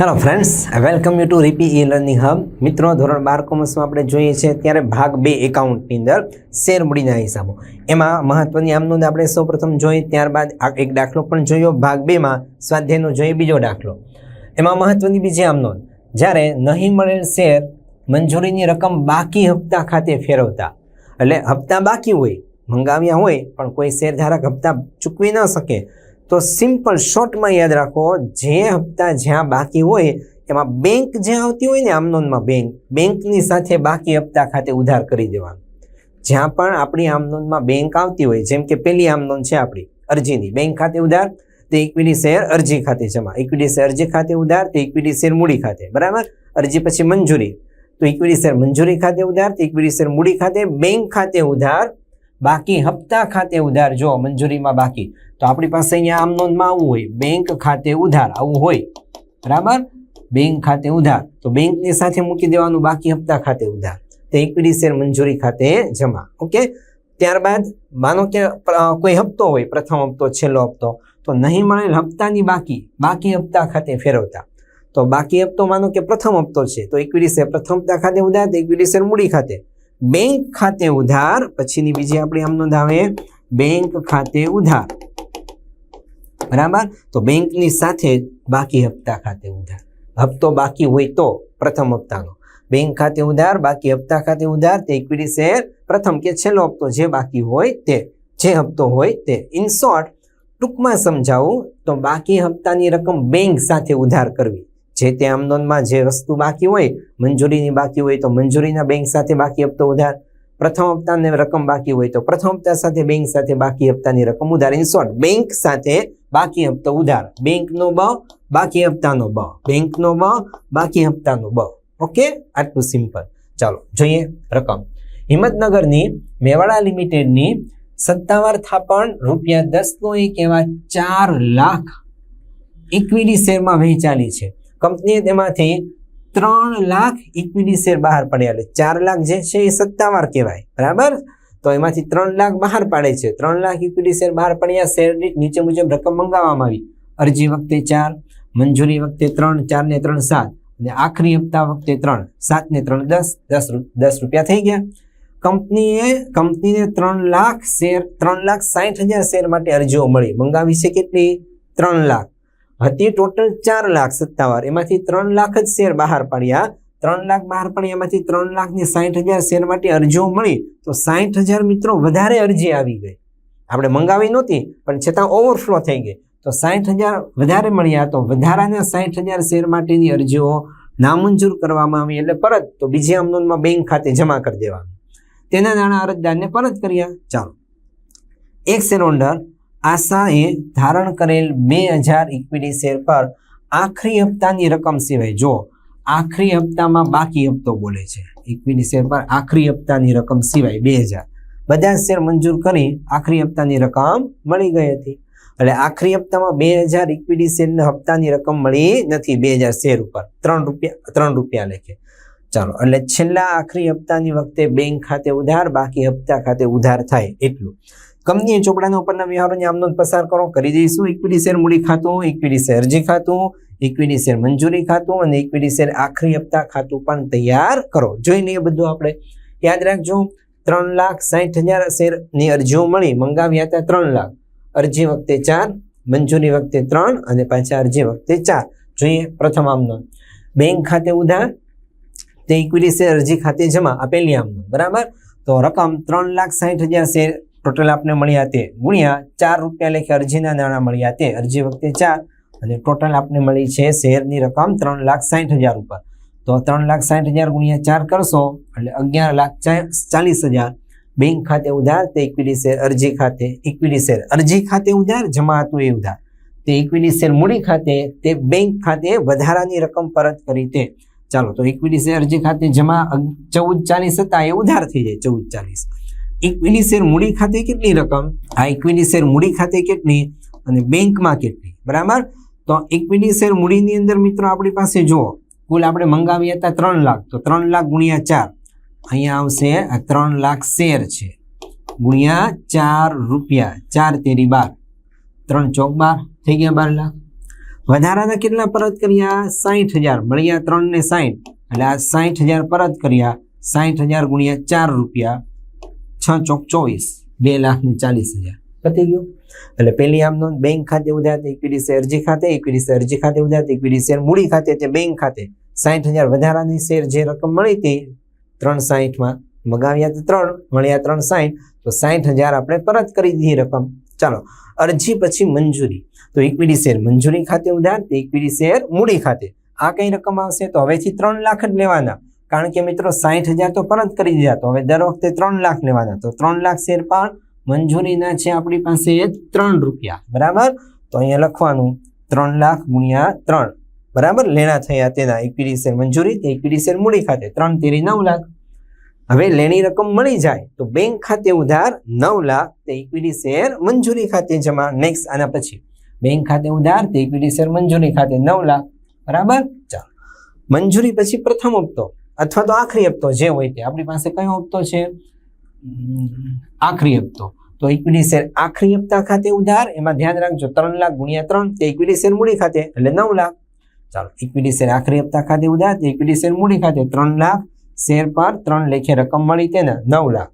Hello friends welcome you to Ripi e learning hub મિત્રો, ધોરણ બાર કોમર્સમાં આપણે જોઈએ છીએ ત્યારે ભાગ બે એકાઉન્ટની અંદર શેર મૂડીના હિસાબો. એમાં મહત્ત્વની આમ નોંધ આપણે સૌપ્રથમ જોઈ ત્યારબાદ આ એક દાખલો પણ જોયો. ભાગ બેમાં સ્વાધ્યાયનો જોઈએ બીજો દાખલો. એમાં મહત્ત્વની બીજી આમ નોંધ જ્યારે નહીં મળેલ શેર મંજૂરીની રકમ બાકી હપ્તા ખાતે ફેરવતા. એટલે હપ્તા બાકી હોય, મંગાવ્યા હોય, પણ કોઈ શેરધારક હપ્તા ચૂકવી ન શકે. તો સિમ્પલ શોર્ટમાં યાદ રાખો, જે હપ્તા જ્યાં બાકી હોય, એમાં બેંક જ્યાં આવતી હોય ને, આમનોનમાં બેંક બેંકની સાથે બાકી હપ્તા ખાતે ઉધાર કરી દેવાનું. જ્યાં પણ આપણી આમનોનમાં બેંક આવતી હોય, જેમ કે પેલી આમનોન છે આપણી, અરજીની બેંક ખાતે ઉધાર, તો ઇક્વિટી શેર અરજી ખાતે જમા. ઇક્વિટી શેર અરજી ખાતે ઉધાર, તો ઇક્વિટી શેર મૂડી ખાતે, બરાબર? અરજી પછી મંજૂરી. તો ઇક્વિટી શેર મંજૂરી ખાતે ઉધાર, તો ઇક્વિટી શેર મૂડી ખાતે બેંક ખાતે ઉધાર બાકી હપ્તા ખાતે ઉધાર જો મંજૂરીમાં બાકી, તો આપણી પાસે અહીંયા આમ નોંધમાં આવું હોય. બેંક ખાતે ઉધાર આવું હોય. બરાબર? બેંક ખાતે ઉધાર. તો બેંકની સાથે મૂકી દેવાનું બાકી હપ્તા ખાતે ઉધાર. તો ઇક્વિટી શેર મંજૂરી ખાતે જમા. ઓકે? ત્યારબાદ, માનો કે કોઈ હપ્તો હોય, પ્રથમ હપ્તો, છેલ્લો હપ્તો, તો નહીં મળેલ હપ્તાની બાકી બાકી હપ્તા ખાતે ફેરવતા. તો બાકી હપ્તો માનો કે પ્રથમ હપ્તો છે. તો ઇક્વિટી શેર પ્રથમ હપ્તા ખાતે ઉધાર, તો ઇક્વિટી શેર મૂડી ખાતે. બેંક ખાતે ઉધાર, પછીની બીજી આપણી આમ નોંધ આવે બેંક ખાતે ઉધાર. બરાબર? તો બેંકની સાથે બાકી હપ્તા ખાતે ઉધાર. હપ્તો બાકી હોય તો પ્રથમ હપ્તાનો. બેંક ખાતે ઉધાર, બાકી હપ્તા ખાતે ઉધાર, તે ઇક્વિટી શેર પ્રથમ કે છેલ્લો હપ્તો જે બાકી હોય તે. જે હપ્તો હોય તે. ઇન શોર્ટ ટૂંકમાં સમજાવું તો બાકી હપ્તાની રકમ બેંક સાથે ઉધાર કરવી. જે તે આમદનમાં જે વસ્તુ બાકી હોય, મંજૂરીની બાકી હોય તો મંજૂરીના બેંક સાથે બાકી હપ્તો ઉધાર, પ્રથમ હપ્તાની રકમ બાકી હોય તો પ્રથમ હપ્તા સાથે બેંક સાથે બાકી હપ્તાની રકમ ઉધાર. ઇન શોર્ટ બેંક સાથે બાકી હપ્તો ઉધાર. બેંકનો બ બાકી હપ્તાનો બ બેંકનો બ બાકી હપ્તાનો બ ઓકે આટલું સિમ્પલ ચાલો, જોઈએ રકમ. હિંમતનગરની મેવાડા લિમિટેડની સત્તાવાર થાપણ રૂપિયા દસનો એક એવા ચાર લાખ ઇક્વિટી શેરમાં વહેંચાલી છે. કંપનીએ તેમાંથી ત્રણ લાખ ઇક્વિટી શેર બહાર પડ્યા એટલે ચાર લાખ જે છે એ સત્તાવાર કહેવાય. બરાબર? તો એમાંથી ત્રણ લાખ બહાર પાડે છે. ત્રણ લાખ ઇક્વિટી શેર બહાર પડ્યા શેર નીચે મુજબ રકમ મંગાવવામાં આવી. અરજી વખતે ચાર, મંજૂરી વખતે ત્રણ ચાર ને ત્રણ સાત અને આખરી હપ્તા વખતે ત્રણ. સાત ને ત્રણ દસ દસ દસ રૂપિયા થઈ ગયા. કંપનીએ, કંપનીને ત્રણ લાખ શેર ત્રણ લાખ સાઠ હજાર શેર માટે અરજીઓ મળી. મંગાવી છે કેટલી? ત્રણ લાખ. હતી ટોટલ ચાર લાખ સત્તાવાર. એમાંથી ત્રણ લાખ જ શેર બહાર પાડ્યા. ત્રણ લાખ બહાર પાડ્યા, એમાંથી ત્રણ લાખ ને સાઠ હજાર શેર માટે અરજીઓ મળી. તો સાઠ હજાર મિત્રો વધારે અરજી આવી ગઈ. આપણે મંગાવી નહોતી, પણ છતાં ઓવરફ્લો થઈ ગઈ. તો સાઠ હજાર વધારે મળ્યા, તો વધારાના સાઠ હજાર શેર માટેની અરજીઓ નામંજૂર કરવામાં આવી. એટલે પરત તો બીજી આમનોંધમાં બેંક ખાતે જમા કરી દેવાનું. તેના નાણાં અરજદારને પરત કર્યા. ચાલો. એક શેર હોલ્ડર આશાએ ધારણ કરેલ બે હજાર ઇક્વિટી શેર પર આખરી હપ્તાની રકમ સિવાય જો આખરી હપ્તામાં બાકી હપ્તો બોલે છે. ઇક્વિટી શેર પર આખરી હપ્તાની રકમ સિવાય બે હજાર. બધા શેર મંજૂર કરી આખરી હપ્તાની રકમ મળી ગઈ હતી. એટલે આખરી હપ્તામાં બે હજાર ઇક્વિટી શેરના હપ્તાની રકમ મળી નથી બે હજાર શેર ઉપર. ત્રણ રૂપિયા ત્રણ રૂપિયા લેખે. ચાલો, એટલે છેલ્લા આખરી હપ્તાની વખતે બેંક ખાતે ઉધાર, બાકી હપ્તા ખાતે ઉધાર થાય એટલું. કંપનીએ ચોપડાના ઉપરના વ્યવહારોની આમનોંધ પસાર કરો. કરી દઈશું. ઇક્વિટી શેર મૂડી ખાતું ઇક્વિટી શેર અરજી ખાતું ઇક્વિટી શેર મંજૂરી ખાતું અને ઇક્વિટી શેર આખરી હપ્તા ખાતું પણ તૈયાર કરો. જોઈ લઈએ બધું આપણે યાદ રાખજો. ત્રણ લાખ સાઠ હજાર શેરની અરજીઓ મળી. મંગાવ્યા હતા ત્રણ લાખ. અરજી વખતે ચાર, મંજૂરી વખતે ત્રણ અને પાછા અરજી વખતે ચાર. જોઈએ પ્રથમ આમનોંધ બેંક ખાતે ઉધાર, તે ઇક્વિટી શેર અરજી ખાતે જમા આપેલી આમનોંધ બરાબર? તો રકમ ત્રણ લાખ સાહીઠ હજાર શેર ટોટલ આપને મળ્યા તે ગુણ્યા ચાર રૂપિયા લેખે અરજીના નાણાં મળ્યા તે અરજી વખતે ચાર અને ટોટલ આપને મળી છે શેરની રકમ ત્રણ લાખ સાઠ હજાર ઉપર. તો ત્રણ લાખ સાઠ હજાર ગુણ્યા ચાર કરશો એટલે અગિયાર લાખ ચાલીસ હજાર. બેંક ખાતે ઉધાર તે ઇક્વિટી શેર અરજી ખાતે ઇક્વિટી શેર અરજી ખાતે ઉધાર, જમા હતું એ ઉધાર. તે ઇક્વિટી શેર મૂડી ખાતે તે બેંક ખાતે વધારાની રકમ પરત કરી તે. ચાલો, તો ઇક્વિટી શેર અરજી ખાતે જમા ચૌદ ચાલીસ હતા, એ ઉધાર થઈ જાય, ચૌદ ચાલીસ. ઇક્વિટી શેર મૂડી ખાતે કેટલી રકમ? આ ઇક્વિટી શેર મૂડી ખાતે કેટલી? અને બેંકમાં કેટલી? બરાબર? તો ઇક્વિટી શેર મૂડીની અંદર મિત્રો આપણી પાસે જુઓ. કુલ આપણે મંગાવ્યા હતા ત્રણ લાખ. તો ત્રણ લાખ ગુણ્યા ચાર. અહીંયા આવશે ત્રણ લાખ શેર છે. ગુણ્યા ચાર રૂપિયા. ચાર તેરી બાર. ત્રણ ચોક બાર. થઈ ગયા બાર લાખ. વધારાના કેટલા પરત કર્યા? સાહીઠ હજાર. મળ્યા ત્રણ ને સાહીઠ એટલે આ સાહીઠ હજાર પરત કર્યા. સાહીઠ હજાર ગુણ્યા ચાર રૂપિયા. છ ચોક ચોવીસ. બે લાખ ને ચાલીસ હજાર. પતી ગયું. એટલે પેલી આમ નોંધ બેંક ખાતે ઉધાર ઇક્વિટી શેર અરજી ખાતે ઇક્વિટી શેર અરજી ખાતે ઉધાર ઇક્વિટી શેર મૂડી ખાતે તે બેંક ખાતે સાઠ હજાર વધારાની શેર જે રકમ મળી હતી, ત્રણ સાહીઠમાં મગાવ્યા તો ત્રણ, મળ્યા ત્રણ સાહીઠ તો સાહીઠ હજાર આપણે પરત કરી દીધી રકમ. ચાલો, અરજી પછી મંજૂરી. તો ઇક્વિટી શેર મંજૂરી ખાતે ઉધાર તે ઇક્વિટી શેર મૂડી ખાતે. આ કઈ રકમ આવશે? તો હવેથી ત્રણ લાખ જ લેવાના. કારણ કે મિત્રો સાઠ હજાર તો પરત કરી દીધા તો હવે દર વખતે ત્રણ લાખ લેવાના. તો ત્રણ લાખ શેર પણ મંજૂરીના છે આપણી પાસે ત્રણ રૂપિયા. બરાબર? તો અહીંયા લખવાનું ત્રણ લાખ ગુણ્યા ત્રણ. બરાબર? લેણા થયા તેના ઇક્વિટી શેર મંજૂરી, તે ઇક્વિટી શેર મૂડી ખાતે ત્રણ તેરી નવ લાખ. હવે લેણી રકમ મળી જાય તો બેંક ખાતે ઉધાર નવ લાખ, તે ઇક્વિટી શેર મંજૂરી ખાતે જમા. નેક્સ્ટ આના પછી. બેંક ખાતે ઉધાર, તે ઇક્વિટી શેર મંજૂરી ખાતે નવ લાખ. બરાબર? ચાલો. મંજૂરી પછી પ્રથમ હપ્તો. અથવા તો આખરી હપ્તો જે હોય તે. આપણી પાસે કયો હપ્તો છે? આખરી હપ્તો. તો ઇક્વિટી શેર આખરી હપ્તા ખાતે ઉધાર, એમાં ધ્યાન રાખજો, ત્રણ લાખ ગુણ્યા ત્રણ, તે ઇક્વિટી શેર મૂડી ખાતે, એટલે નવ લાખ. ચાલો ઇક્વિટી શેર આખરી હપ્તા ખાતે ઉધાર, તે ઇક્વિટી શેર મૂડી ખાતે ત્રણ લાખ, શેર પર ત્રણ લેખે રકમ મળી તેના નવ લાખ.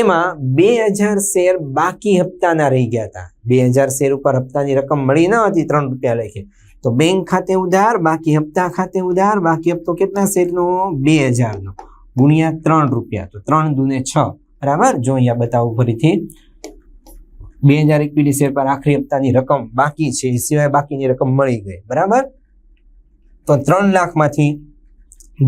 એમાં બે હજાર શેર બાકી હપ્તાના રહી ગયા હતા. બે હજાર શેર ઉપર હપ્તાની રકમ મળી ન હતી, ત્રણ રૂપિયા લેખે. તો બેંક ખાતે ઉધાર, બાકી હપ્તા ખાતે ઉધાર, બાકી હપ્તો કેટલા શેરનો બે હજારનો. ગુણ્યા ત્રણ રૂપિયા. તો ત્રણ દુને છ. બરાબર? જો અહીંયા બતાવું ફરીથી. બે હજાર એકવીસ શેર પર આખરી હપ્તાની રકમ બાકી છે. એ સિવાય બાકીની રકમ મળી ગઈ. બરાબર? તો ત્રણ લાખમાંથી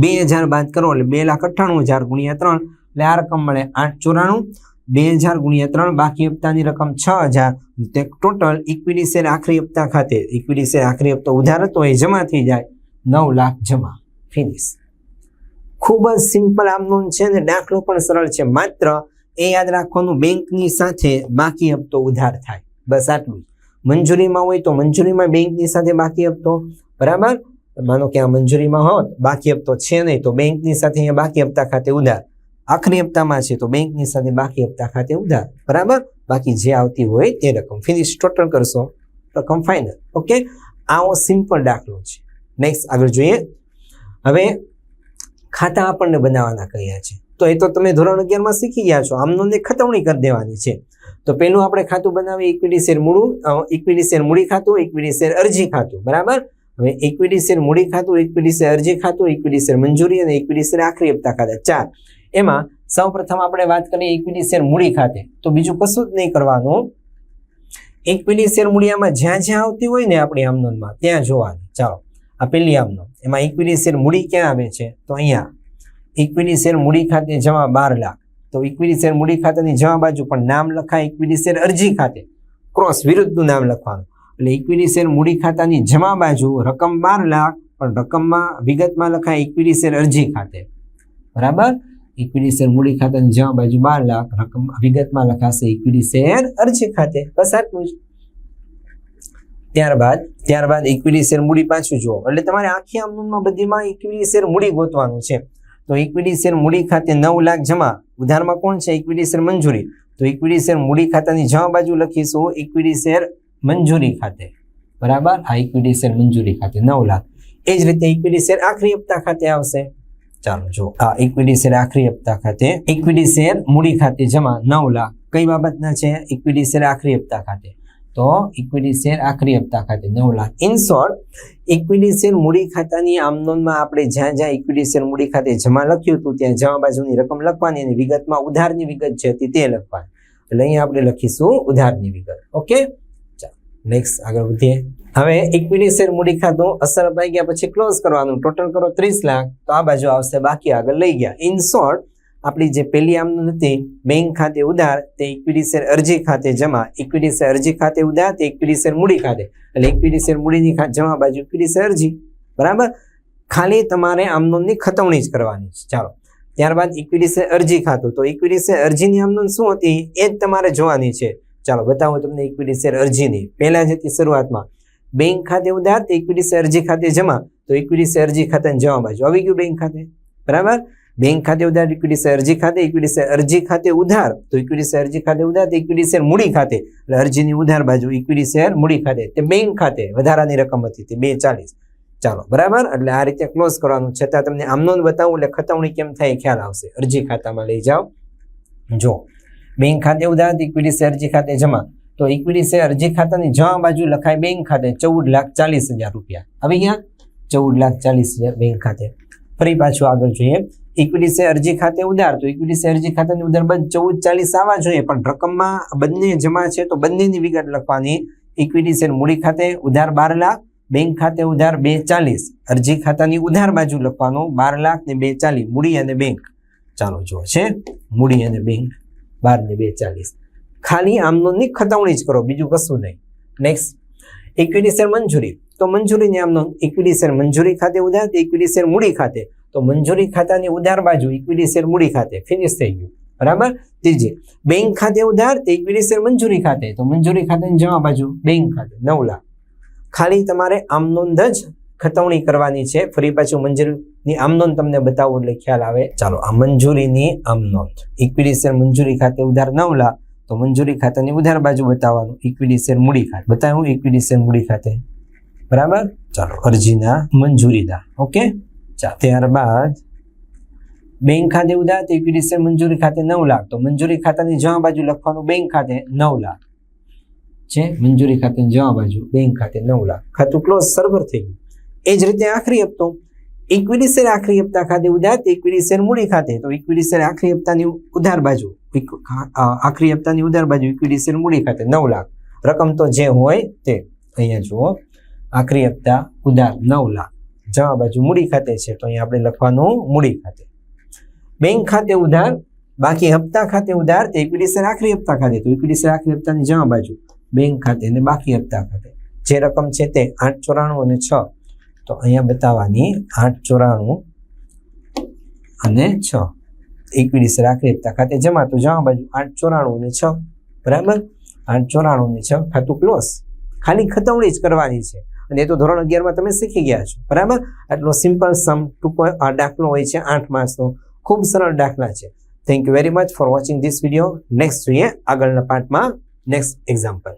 બે હજાર બાદ કરો એટલે બે લાખ અઠ્ઠાણું હજાર ગુણ્યા ત્રણ. એટલે આ રકમ મળે આઠ ચોરાણું. બે હજાર ગુણ્યા ત્રણ, બાકી હપ્તાની રકમ છ હજાર. ટોટલ ઇક્વિટી શેર આખરી હપ્તા ખાતે ઇક્વિટી શેર આખરી હપ્તો ઉધાર હતો, એ જમા થઈ જાય. નવ લાખ જમા. ફિનિશ ખૂબ જ સિમ્પલ આમનું છે ને, દાખલો પણ સરળ છે. માત્ર એ યાદ રાખવાનું, બેંકની સાથે બાકી હપ્તો ઉધાર થાય. બસ આટલું મંજૂરીમાં હોય તો મંજૂરીમાં બેંકની સાથે બાકી હપ્તો. બરાબર? માનો કે આ મંજૂરીમાં હોત, બાકી હપ્તો છે નહીં, તો બેંકની સાથે અહીંયા બાકી હપ્તા ખાતે ઉધાર. આખરી હપ્તામાં છે તો બેંકની સાથે બાકી હપ્તા ખાતે ઉધાર. બરાબર? બાકી જે આવતી હોય તે રકમ. ફિનિશ ટોટલ કરશો. રકમ ફાઇનલ ઓકે આવો સિમ્પલ દાખલો છે. નેક્સ્ટ આગળ જોઈએ. હવે ખાતા આપણને બનાવવાના કહ્યા છે. તો એ તો તમે ધોરણ અગિયારમાં શીખી ગયા છો. આમનો ને ખતવણી કરી દેવાની છે. તો પેલું આપણે ખાતું બનાવીએ ઇક્વિટી શેર મૂળું ઇક્વિટી શેર મૂડી ખાતું ઇક્વિટી શેર અરજી ખાતું. બરાબર? હવે ઇક્વિટી શેર મૂડી ખાતું ઇક્વિટી શેર અરજી ખાતું ઇક્વિટી શેર મંજૂરી અને ઇક્વિટી શેર આખરી હપ્તા ખાતા. ચાર. એમાં સૌપ્રથમ આપણે વાત કરીએ ઇક્વિટી શેર મૂડી ખાતે. તો બીજું કશું જ નહીં કરવાનું. ઇક્વિટી શેર મૂડીયામાં જ્યાં જ્યાં આવતી હોય ને આપણી આમનોંધમાં ત્યાં જોવાની. ચાલો, આ પેલી આમનોંધ એમાં ઇક્વિટી શેર મૂડી ક્યાં આવે છે? તો અહીંયા. ઇક્વિટી શેર મૂડી ખાતે જમા બાર લાખ. તો ઇક્વિટી શેર મૂડી ખાતાની જમા બાજુ પણ નામ લખાય ઇક્વિટી શેર અરજી ખાતે. ક્રોસ વિરુદ્ધનું નામ લખવાનું. એટલે ઇક્વિટી શેર મૂડી ખાતાની જમા બાજુ રકમ બાર લાખ, પણ રકમમાં વિગતમાં લખાય ઇક્વિટી શેર અરજી ખાતે. બરાબર? ઇક્વિટી શેર મૂડી ખાતાની જમા બાજુ બાર લાખ રકમ વિગતમાં લખાશે ઇક્વિટી શેર અરજી ખાતે બસ ત્યારબાદ ત્યારબાદ ઇક્વિટી શેર મૂડી પાછું જુઓ એટલે તમારે આખી આમદનમાં બધીમાં ઇક્વિટી શેર મૂડી ગોતવાનું છે તો ઇક્વિટી શેર મૂડી ખાતે નવ લાખ જમા ઉધારમાં કોણ છે ઇક્વિટી શેર મંજૂરી તો ઇક્વિટી શેર મૂડી ખાતાની જમા બાજુ લખીશું ઇક્વિટી શેર મંજૂરી ખાતે બરાબર આ ઇક્વિટી શેર મંજૂરી ખાતે નવ લાખ એ જ રીતે ઇક્વિટી શેર આખરી હપ્તા ખાતે આવશે ચાલો જો આ ઇક્વિટી શેર આખરી હપ્તા ખાતે ઇક્વિટી શેર મૂડી ખાતે જમા નવ લાખ. કઈ બાબતના છે? ઇક્વિટી શેર આખરી હપ્તા ખાતે. તો ઇક્વિટી શેર આખરી હપ્તા ખાતે નવ lakh. In short equity share મૂડી ખાતાની આમનોંધમાં આપણે જ્યાં જ્યાં ઇક્વિટી શેર મૂડી ખાતે જમા લખ્યું હતું, ત્યાં જમા બાજુની રકમ લખવાની અને વિગતમાં ઉધારની વિગત જે હતી તે લખવાની. એટલે અહીંયા આપણે લખીશું ઉધારની વિગત. ઓકે નેક્સ્ટ આગળ વધીએ. હવે ઇક્વિટી શેર મૂડી ખાતું અસર અપાઈ ગયા પછી ક્લોઝ કરવાનું. ટોટલ કરો ત્રીસ લાખ. તો આ બાજુ આવશે. બાકી આગળ લઈ ગયા. ઇન શોર્ટ આપણી જે પેલી આમનું હતી બેંક ખાતે ઉધાર, તે ઇક્વિટી શેર અરજી ખાતે જમા. ઇક્વિટી શેર અરજી ખાતે ઉધાર, તે ઇક્વિટી શેર મૂડી ખાતે. એટલે ઇક્વિટી શેર મૂડીની જમા બાજુ ઇક્વિટી શેર અરજી. બરાબર? ખાલી તમારે આમનોનની ખતવણી જ કરવાની છે. ચાલો. ત્યારબાદ ઇક્વિટી શેર અરજી ખાતું. તો ઇક્વિટી શેર અરજીની આમનોન શું હતી? એ જ તમારે જોવાની છે. ચાલો બતાવું તમને ઇક્વિટી શેર અરજીની. પહેલાં જ શરૂઆતમાં બેંક ખાતે ઉધાર તો ઇક્વિટી શેર અરજી ખાતે જમા, તો ઇક્વિટી શેર અરજી ખાતે જમા બાજુ આવી ગયું બેંક ખાતે. બરાબર? બેંક ખાતે ઉધાર ઇક્વિટી શેર અરજી ખાતે ઇક્વિટી શેર અરજી ખાતે ઉધાર, તો ઇક્વિટી શેર અરજી ખાતે ઉધાર, તો ઇક્વિટી શેર મૂડી ખાતે. એટલે અરજીની ઉધાર બાજુ ઇક્વિટી શેર મૂડી ખાતે. તે બેંક ખાતે વધારાની રકમ હતી, તે બે ચાલીસ ચાલો, બરાબર? એટલે આ રીતે ક્લોઝ કરવાનું. છતાં તમને આમ નોંધ બતાવું એટલે ખતવણી કેમ થાય ખ્યાલ આવશે. અરજી ખાતામાં લઈ જાઓ. જો બેંક ખાતે ઉદાહરણ ઇક્વિટી અરજી ખાતે જમા. તો ઇક્વિટી શેર અરજી ખાતાની જમા બાજુ લખાય બેંક ખાતે ચૌદ લાખ ચાલીસ હજાર રૂપિયા. હવે અહીંયા ચૌદ લાખ ચાલીસ હજાર બેંક ખાતે. ફરી પાછું આગળ જોઈએ. ઇક્વિટી શેર અરજી ખાતે ઉધાર, તો ઇક્વિટી શેર અરજી ખાતાની ઉધાર બંધ ચૌદ ચાલીસ આવવા જોઈએ, પણ રકમમાં બંને જમા છે, તો બંનેની વિગત લખવાની. ઇક્વિટી શેર મૂડી ખાતે ઉધાર બાર લાખ, બેંક ખાતે ઉધાર બે ચાલીસ. અરજી ખાતાની ઉધાર બાજુ લખવાનું બાર લાખ ને બે ચાલીસ. મૂડી અને બેંક. ચાલો જો છે. મૂડી અને બેંક. બાર ને બે ચાલીસ ખાલી આમનોંધની ખતવણી જ કરો, બીજું કશું નહીં. નેક્સ્ટ ઇક્વિટી શેર મંજૂરી. તો મંજૂરીની આમનોંધ ઇક્વિટી શેર મંજૂરી ખાતે ઉધાર ઇક્વિટી શેર મૂડી ખાતે. તો મંજૂરી ખાતાની ઉધાર બાજુ ઇક્વિટી શેર મૂડી ખાતે. ફિનિશ થઈ ગયું. બરાબર? ત્રીજી, બેંક ખાતે ઉધાર, તો ઇક્વિટી શેર મંજૂરી ખાતે. તો મંજૂરી ખાતાની જમા બાજુ બેંક ખાતે. નવ લાખ. ખાલી તમારે આમનોંધ જ ખતવણી કરવાની છે. ફરી પાછું મંજૂરીની આમનોંધ તમને બતાવું એટલે ખ્યાલ આવે. ચાલો, આ મંજૂરીની આમનોંધ ઇક્વિટી શેર મંજૂરી ખાતે ઉધાર નવ લાખ તો મંજૂરી ખાતાની ઉધાર બાજુ બતાવવાનું. ઇક્વિટી શેર મૂડી ખાતે. બતાવું ઇક્વિટી શેર મૂડી ખાતે. બરાબર? ચાલો, અરજીના મંજૂરીના ઓકે ચાલો, ત્યારબાદ બેંક ખાતે ઉધાર, તો ઇક્વિટી શેર મંજૂરી ખાતે નવ લાખ. તો મંજૂરી ખાતાની જમા બાજુ લખવાનું બેંક ખાતે નવ લાખ. છે? મંજૂરી ખાતે જમા બાજુ બેંક ખાતે નવ લાખ. ખાતું ક્લોઝ સર્વર થઈ ગયું. એ જ રીતે આખરી હપ્તો. ઇક્વિટી આખરી હપ્તા ખાતે ઉધાર તો ઇક્વિટી મૂડી ખાતે. તો ઇક્વિટી આખરી હપ્તાની ઉધાર બાજુ આખરી હપ્તાની ઉધાર બાજુ ઇક્વિટી શેર મૂડી ખાતે નવ લાખ. રકમ તો જે હોય તે. અહીંયા જુઓ, આખરી હપ્તા, ઉધાર નવ લાખ. જમા બાજુ મૂડી ખાતે છે, તો અહીંયા આપણે લખવાનું મૂડી ખાતે. બેંક ખાતે ઉધાર, બાકી હપ્તા ખાતે ઉધાર તો ઇક્વિટી આખરી હપ્તા ખાતે. તો ઇક્વિટી આખરી હપ્તાની જમા બાજુ બેંક ખાતે અને બાકી હપ્તા ખાતે. જે રકમ છે તે આઠ ચોરાણું અને છ. તો અહીંયા બતાવવાની આઠ ચોરાણું અને છ. એકવીસ આખરી ખાતે જમા તો જમા બાજુ આઠ ચોરાણું અને છ, બરાબર? આઠ ચોરાણું અને છ ખાતું ક્લોઝ ખાલી ખતવણી જ કરવાની છે. અને એ તો ધોરણ અગિયારમાં તમે શીખી ગયા છો, બરાબર? આટલો સિમ્પલ સમ ટૂંકો દાખલો હોય છે, આઠ માસનો. ખૂબ સરળ દાખલા છે. Thank you very much for watching this video next જોઈએ આગળના પાર્ટમાં નેક્સ્ટ એક્ઝામ્પલ